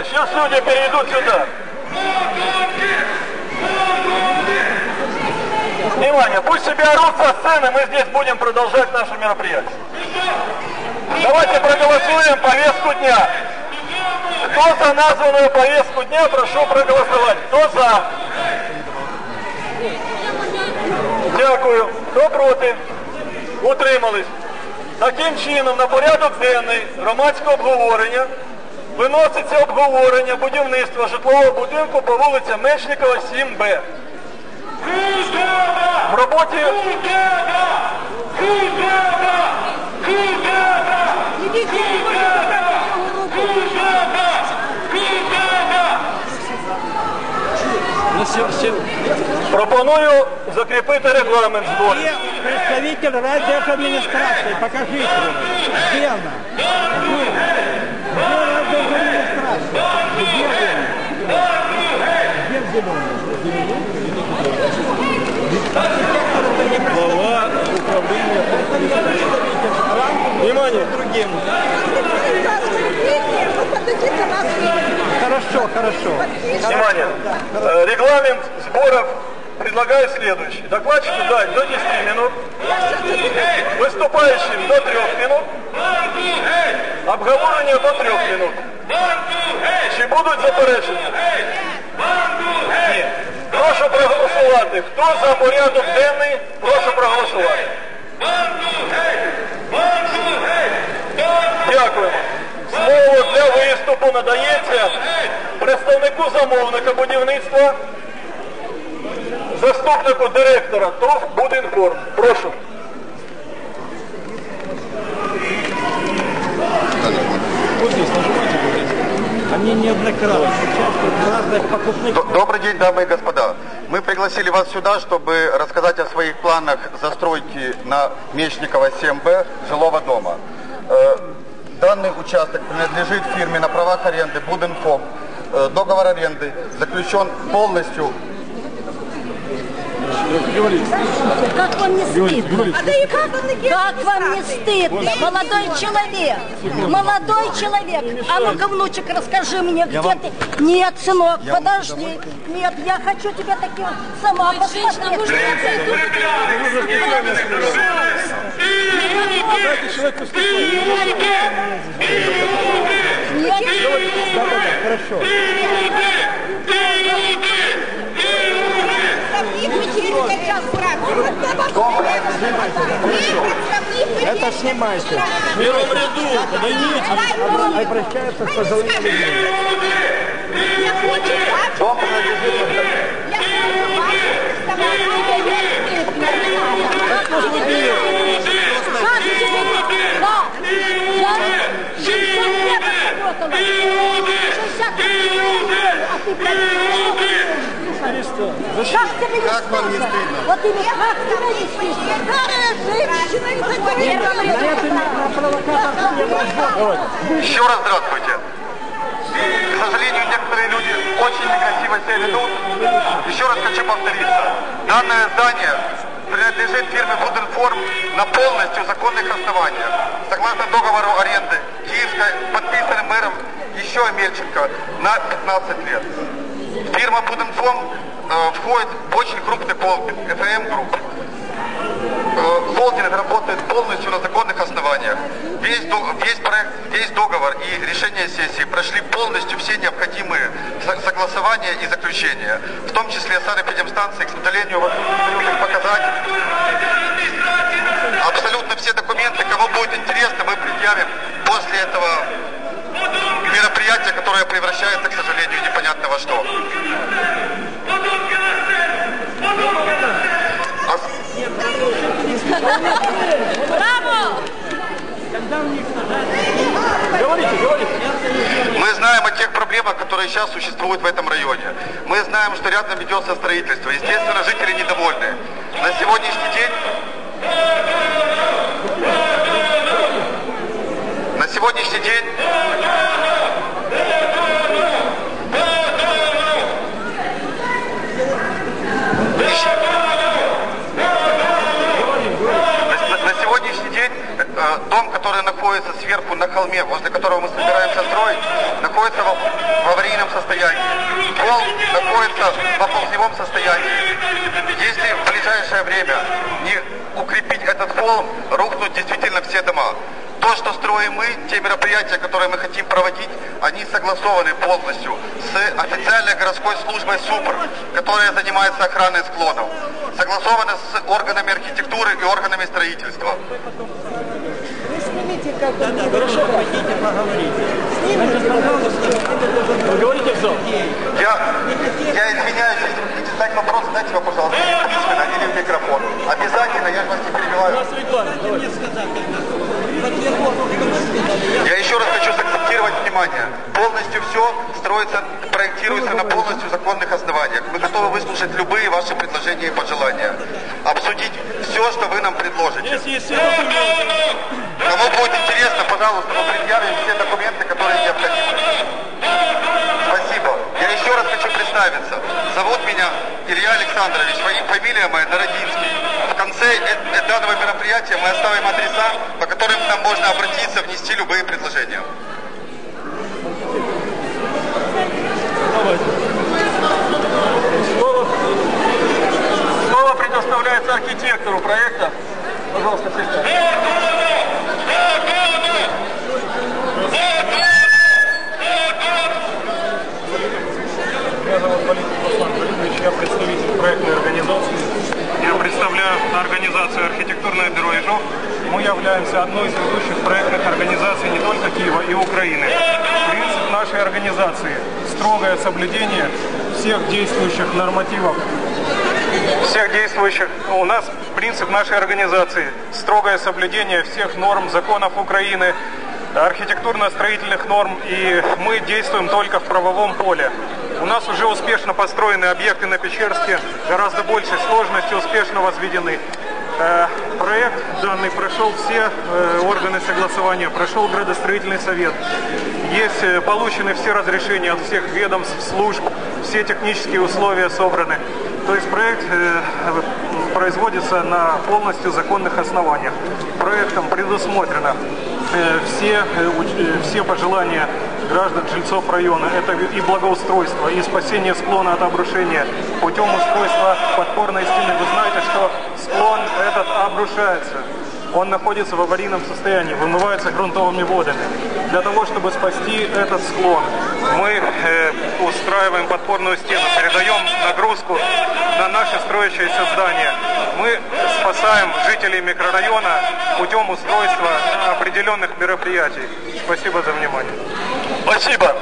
Э, сейчас люди перейдут сюда. Внимание, пусть себе орут со сцены, мы здесь будем продолжать наше мероприятие. Давайте проголосуем повестку дня. Кто за названную повестку дня, прошу проголосовать. Кто за? Дякую. Хто проти? Утримались. Таким чином, на порядок денний громадського обговорення виноситься обговорення будівництва житлового будинку по вулиці Мечникова, 7Б. В роботі! Худоба! пропоную закріпити регламент. Где представитель райдержадминистрации? Покажите его. Где она? Где? Где Глава. Внимание! другим? Хорошо, хорошо. Внимание! Э, Регламент сборов предлагаю следующий. Докладчику дать до 10 минут, выступающим до 3 минут, обговорення до 3 минут. Чи будуть заперечення? Ні. Прошу проголосувати. Хто за порядок денний, прошу проголосувати. Дякуємо. Слово для виступу надається представнику замовника будівництва, заступнику директора ТОВ «Будінформ». Прошу. Они неоднократно Добрый день, дамы и господа. Мы пригласили вас сюда, чтобы рассказать о своих планах застройки на Мечникова 7Б жилого дома. Э, Данный участок принадлежит фирме на правах аренды Буденфом. Э, Договор аренды заключен полностью Как вам не стыдно? Как вам не стыдно? Молодой человек, молодой человек. А ну-ка, внучек, расскажи мне, где ты? Нет, сынок, подожди. Нет, я хочу тебя таким сама посмотреть. Хорошо. снимайте. Хорошо. Это снимайте. В первом ряду, подойдите. Они прощаются с пожилыми людьми. Доктор Иуды! Иуды! Иуды! А ты я 60 лет отработала. 60 лет. А ты как тебе не Как вам не стыдно? стыдно? Вот именно как тебе не стыдно? Старая женщина, не работает. Еще раз здравствуйте. К сожалению, некоторые люди очень некрасиво себя ведут. Еще раз хочу повториться. Данное здание принадлежит фирме Буденформ на полностью законных основаниях. Согласно договору аренды Киевской, подписанным мэром еще Мельченко на 15 лет. Фирма Буденформ э, входит очень крупный холдинг, ФМ Групп. э, холдинг работает полностью на законных основаниях. Весь, весь проект, весь договор и решение сессии прошли полностью все необходимые со- согласования и заключения. В том числе санэпидемстанции, к сожалению, вот не дают их показать. Абсолютно все документы, кому будет интересно, мы предъявим после этого мероприятия, которое превращается, к сожалению, во что. Браво! Говорите, говорите. Мы знаем о тех проблемах, которые сейчас существуют в этом районе. Мы знаем, что рядом ведется строительство. Естественно, жители недовольны. На сегодняшний день... На сегодняшний день... На, на сегодняшний день э, дом, который находится сверху на холме, возле которого мы собираемся строить, находится в, в аварийном состоянии. Пол находится в оползневом состоянии. Если в ближайшее время не укрепить этот холм, рухнут действительно все дома. То, что строим мы, те мероприятия, которые мы хотим проводить, они согласованы полностью с официальной городской службой СУПР, которая занимается охраной склонов. Согласованы с органами архитектуры и органами строительства. Хорошо, пойдите поговорите. Значит, пожалуйста, Говорите в зал. Я, я извиняюсь, если вы хотите задать вопрос, задайте его, пожалуйста, письменно, или в микрофон. Обязательно, я же вас не перебиваю. Реклама. Давайте. Я еще сакцентировать внимание. Полностью все строится, проектируется на полностью законных основаниях. Мы готовы выслушать любые ваши предложения и пожелания. Обсудить все, что вы нам предложите. Здесь есть все документы. Кому будет интересно, пожалуйста, мы предъявим все документы, которые необходимы. Спасибо. Я еще раз хочу представиться. Зовут меня Илья Александрович, фами- фамилия моя Народинский. В конце э- э- данного мероприятия мы оставим адреса, по которым нам можно обратиться, внести любые предложения. Архитектору проекта. Пожалуйста, сядьте. Меня зовут Валентин Руслан я представитель проектной организации. Я представляю организацию «Архитектурное бюро Ижов». Мы являемся одной из ведущих проектных организаций не только Киева и Украины. Принцип нашей организации – строгое соблюдение всех действующих нормативов всех действующих. У нас принцип нашей организации – строгое соблюдение всех норм, законов Украины, архитектурно-строительных норм, и мы действуем только в правовом поле. У нас уже успешно построены объекты на Печерске, гораздо большей сложности, успешно возведены. Э, Проект данный прошел все э, органы согласования, прошел градостроительный совет. Есть э, получены все разрешения от всех ведомств, служб, все технические условия собраны. То есть проект э, производится на полностью законных основаниях. Проектом предусмотрено э, все, э, все пожелания граждан, жильцов района. Это и благоустройство, и спасение склона от обрушения путем устройства подпорной стены. Вы знаете, что склон этот обрушается. Он находится в аварийном состоянии, вымывается грунтовыми водами. Для того, чтобы спасти этот склон, мы э, устраиваем подпорную стену, передаем нагрузку на наше строящееся здание. Мы спасаем жителей микрорайона путем устройства определенных мероприятий. Спасибо за внимание. Спасибо.